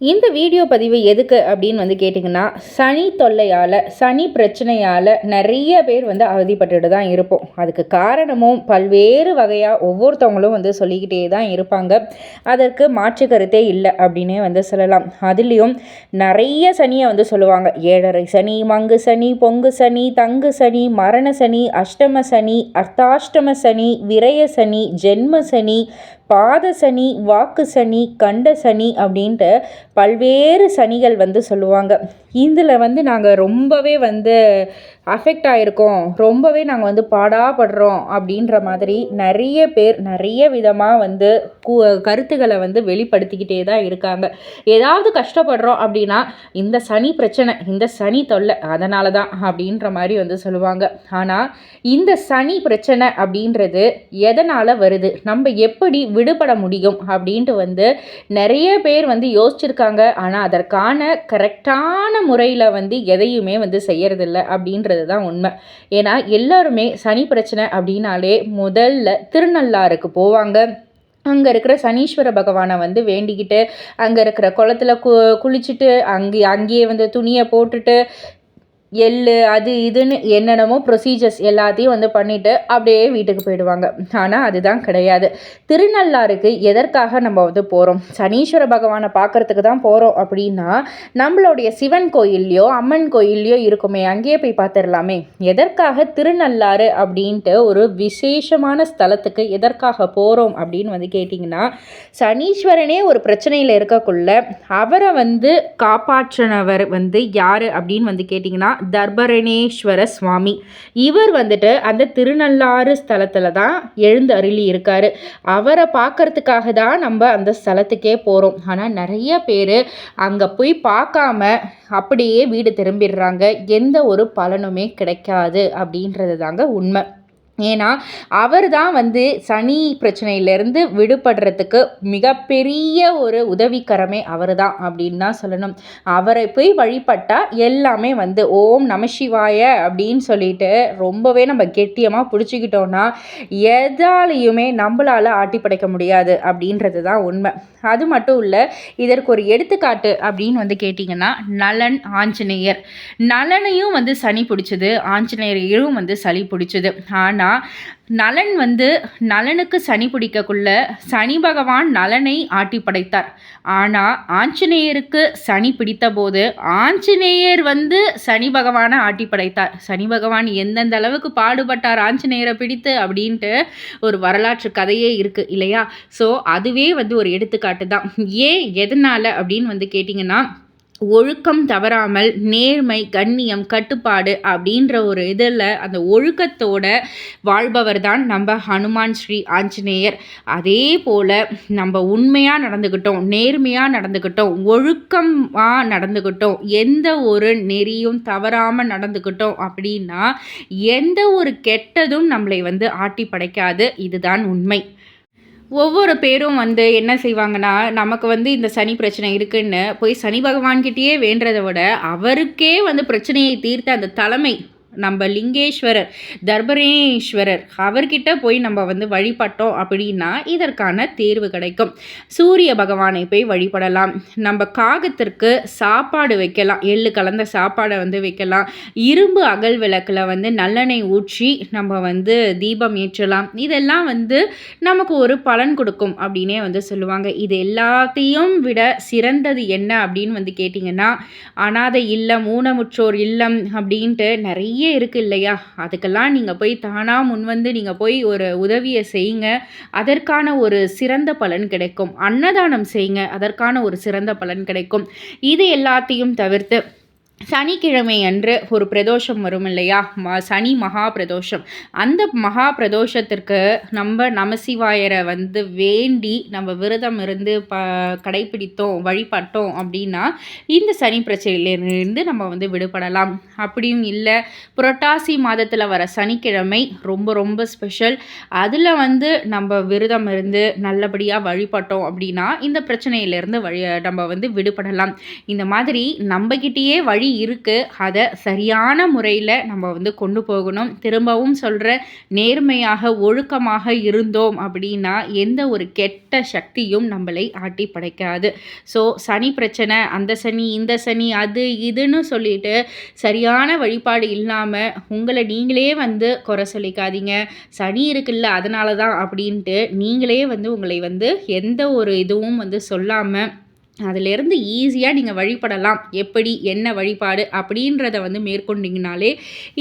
இந்த வீடியோ பதிவு எதுக்கு அப்படின்னு வந்து கேட்டிங்கன்னா சனி தொல்லையால் சனி பிரச்சனையால் நிறைய பேர் வந்து அவதிப்பட்டுட்டு தான் இருப்போம். அதுக்கு காரணமும் பல்வேறு வகையாக ஒவ்வொருத்தவங்களும் வந்து சொல்லிக்கிட்டே தான் இருப்பாங்க. அதற்கு மாற்று கருத்தே இல்லை அப்படின்னே வந்து சொல்லலாம். அதுலேயும் நிறைய சனியை வந்து சொல்லுவாங்க. ஏழரை சனி மங்கு சனி பொங்கு சனி தங்கு சனி மரண சனி அஷ்டம சனி அர்த்தாஷ்டம சனி விரய சனி ஜென்ம சனி பாத சனி வாக்கு சனி கண்ட சனி அப்படின்ட்டு பல்வேறு சனிகள் வந்து சொல்லுவாங்க. இதில் வந்து நாங்கள் ரொம்பவே வந்து அஃபெக்ட் ஆகிருக்கோம் ரொம்பவே நாங்கள் வந்து பாடாப்படுறோம் அப்படின்ற மாதிரி நிறைய பேர் நிறைய விதமாக வந்து கு கருத்துக்களை வந்து வெளிப்படுத்திக்கிட்டே தான் இருக்காங்க. ஏதாவது கஷ்டப்படுறோம் அப்படின்னா இந்த சனி பிரச்சனை இந்த சனி தொல்லை அதனால தான் அப்படின்ற மாதிரி வந்து சொல்லுவாங்க. ஆனால் இந்த சனி பிரச்சனை அப்படின்றது எதனால் வருது? நம்ம எப்படி விடுபட முடியும் அப்படின்ட்டு வந்து நிறைய பேர் வந்து யோசிச்சிருக்காங்க. ஆனால் அதற்கான கரெக்டான முறையில் வந்து எதையுமே வந்து செய்யறதில்ல அப்படின்றது தான் உண்மை. ஏன்னா எல்லாருமே சனி பிரச்சனை அப்படின்னாலே முதல்ல திருநள்ளாருக்கு போவாங்க. அங்கே இருக்கிற சனீஸ்வர பகவானை வந்து வேண்டிக்கிட்டு அங்கே இருக்கிற குளத்துல கு குளிச்சுட்டு அங்கே அங்கேயே வந்து துணியை போட்டுட்டு எள்ளு அது இதுன்னு என்னென்னமோ ப்ரொசீஜர்ஸ் எல்லாத்தையும் வந்து பண்ணிவிட்டு அப்படியே வீட்டுக்கு போயிடுவாங்க. ஆனால் அதுதான் கிடையாது. திருநள்ளாருக்கு எதற்காக நம்ம வந்து போகிறோம் சனீஸ்வர பகவானை பார்க்குறதுக்கு தான் போகிறோம் அப்படின்னா நம்மளுடைய சிவன் கோயில்லையோ அம்மன் கோயில்லையோ இருக்குமே அங்கேயே போய் பார்த்துடலாமே. எதற்காக திருநள்ளாறு அப்படின்ட்டு ஒரு விசேஷமான ஸ்தலத்துக்கு எதற்காக போகிறோம் அப்படின்னு வந்து கேட்டிங்கன்னா சனீஸ்வரனே ஒரு பிரச்சனையில் இருக்கக்குள்ள அவரை வந்து காப்பாற்றினவர் வந்து யார் அப்படின்னு வந்து கேட்டிங்கன்னா தர்பரணேஸ்வர சுவாமி. இவர் வந்துட்டு அந்த திருநள்ளாறு ஸ்தலத்தில் தான் எழுந்து அருளி இருக்கார். அவரை பார்க்கறதுக்காக தான் நம்ம அந்த ஸ்தலத்துக்கே போகிறோம் ஆனால் நிறைய பேர் அங்கே போய் பார்க்காம அப்படியே வீடு திரும்பிடுறாங்க. எந்த ஒரு பலனுமே கிடைக்காது அப்படின்றது தாங்க உண்மை. ஏன்னா அவர் தான் வந்து சனி பிரச்சனையிலேருந்து விடுபடுறதுக்கு மிகப்பெரிய ஒரு உதவிக்கரமே அவர் தான் அப்படின்னு தான் சொல்லணும். அவரை போய் வழிபட்டால் எல்லாமே வந்து ஓம் நமசிவாய அப்படின்னு சொல்லிட்டு ரொம்பவே நம்ம கெட்டியமாக பிடிச்சிக்கிட்டோன்னா எதாலையுமே நம்மளால் ஆட்டி படைக்க முடியாது அப்படின்றது தான் உண்மை. அது மட்டும் இல்லை இதற்கு ஒரு எடுத்துக்காட்டு அப்படின்னு வந்து கேட்டிங்கன்னா நலன் ஆஞ்சநேயர். நலனையும் வந்து சனி பிடிச்சது ஆஞ்சநேயரையும் வந்து சளி பிடிச்சது. ஆனால் நலன் வந்து நலனுக்கு சனி பிடிக்கக்குள்ள சனி பகவான் நலனை ஆட்டி படைத்தார். ஆனால் ஆஞ்சநேயருக்கு சனி பிடித்த போது ஆஞ்சநேயர் வந்து சனி பகவானை ஆட்டி படைத்தார். சனி பகவான் எந்தெந்த அளவுக்கு பாடுபட்டார் ஆஞ்சநேயரை பிடித்து அப்படின்ட்டு ஒரு வரலாற்று கதையே இருக்குது இல்லையா? ஸோ அதுவே வந்து ஒரு எடுத்துக்காட்டு தான் ஏன் எதனால் அப்படின்னு வந்து கேட்டிங்கன்னா ஒழுக்கம் தவறாமல் நேர்மை கண்ணியம் கட்டுப்பாடு அப்படின்ற ஒரு இதில் அந்த ஒழுக்கத்தோட வாழ்பவர் தான் நம்ம ஹனுமான் ஸ்ரீ ஆஞ்சநேயர். அதே போல் நம்ம உண்மையாக நடந்துக்கிட்டோம் நேர்மையாக நடந்துக்கிட்டோம் ஒழுக்கமாக நடந்துக்கிட்டோம் எந்த ஒரு நெறியும் தவறாமல் நடந்துக்கிட்டோம் அப்படின்னா எந்த ஒரு கெட்டதும் நம்மளை வந்து ஆட்டி படைக்காது இதுதான் உண்மை. ஒவ்வொரு பேரும் வந்து என்ன செய்வாங்கன்னா நமக்கு வந்து இந்த சனி பிரச்சனை இருக்குன்னு போய் சனி பகவான்கிட்டயே வேண்டதை விட அவருக்கே வந்து பிரச்சனையை தீர்த்த அந்த தலைமை நம்ம லிங்கேஸ்வரர் தர்பரேஸ்வரர் அவர்கிட்ட போய் நம்ம வந்து வழிபட்டோம் அப்படின்னா இதற்கான தேர்வு கிடைக்கும். சூரிய பகவானை போய் வழிபடலாம். நம்ம காகத்திற்கு சாப்பாடு வைக்கலாம். எள்ளு கலந்த சாப்பாடை வந்து வைக்கலாம். இரும்பு அகல் விளக்கில் வந்து நல்லெண்ணெய் ஊற்றி நம்ம வந்து தீபம் ஏற்றலாம். இதெல்லாம் வந்து நமக்கு ஒரு பலன் கொடுக்கும் அப்படின்னே வந்து சொல்லுவாங்க. இது எல்லாத்தையும் விட சிறந்தது என்ன அப்படின்னு வந்து கேட்டிங்கன்னா அனாதை இல்லம் ஊனமுற்றோர் இல்லம் அப்படின்ட்டு நிறைய நிறைய இருக்குது இல்லையா? அதுக்கெல்லாம் நீங்கள் போய் தானாக முன் வந்து நீங்கள் போய் ஒரு உதவியை செய்யுங்க. அதற்கான ஒரு சிறந்த பலன் கிடைக்கும். அன்னதானம் செய்யுங்க. அதற்கான ஒரு சிறந்த பலன் கிடைக்கும். இது எல்லாத்தையும் தவிர்த்து சனிக்கிழமை அன்று ஒரு பிரதோஷம் வரும் இல்லையா ம சனி மகா பிரதோஷம் அந்த மகா பிரதோஷத்திற்கு நம்ம நமசிவாயரை வந்து வேண்டி நம்ம விரதம் இருந்து ப கடைப்பிடித்தோம் வழிபட்டோம் அப்படின்னா இந்த சனி பிரச்சனையிலிருந்து நம்ம வந்து விடுபடலாம். அப்படியும் இல்லை புரட்டாசி மாதத்தில் வர சனிக்கிழமை ரொம்ப ரொம்ப ஸ்பெஷல் அதில் வந்து நம்ம விரதம் இருந்து நல்லபடியாக வழிபட்டோம் அப்படின்னா இந்த பிரச்சனையிலேருந்து வழி நம்ம வந்து விடுபடலாம். இந்த மாதிரி நம்மக்கிட்டேயே வழி இருக்குது அதை சரியான முறையில் நம்ம வந்து கொண்டு போகணும். திரும்பவும் சொல்கிற நேர்மையாக ஒழுக்கமாக இருந்தோம் அப்படின்னா எந்த ஒரு கெட்ட சக்தியும் நம்மளை ஆட்டி படைக்காது. ஸோ சனி பிரச்சனை அந்த சனி இந்த சனி அது இதுன்னு சொல்லிட்டு சரியான வழிபாடு இல்லாமல் உங்களை நீங்களே வந்து குறை சொல்லிக்காதீங்க. சனி இருக்குல்ல அதனால தான் அப்படின்ட்டு நீங்களே வந்து உங்களை வந்து எந்த ஒரு இதுவும் வந்து சொல்லாமல் அதிலேருந்து ஈஸியாக நீங்கள் வழிபடலாம். எப்படி என்ன வழிபாடு அப்படின்றத வந்து மேற்கொண்டிங்கனாலே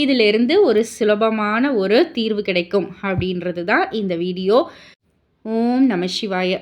இதிலிருந்து ஒரு சுலபமான ஒரு தீர்வு கிடைக்கும் அப்படின்றது தான் இந்த வீடியோ. ஓம் நம சிவாய.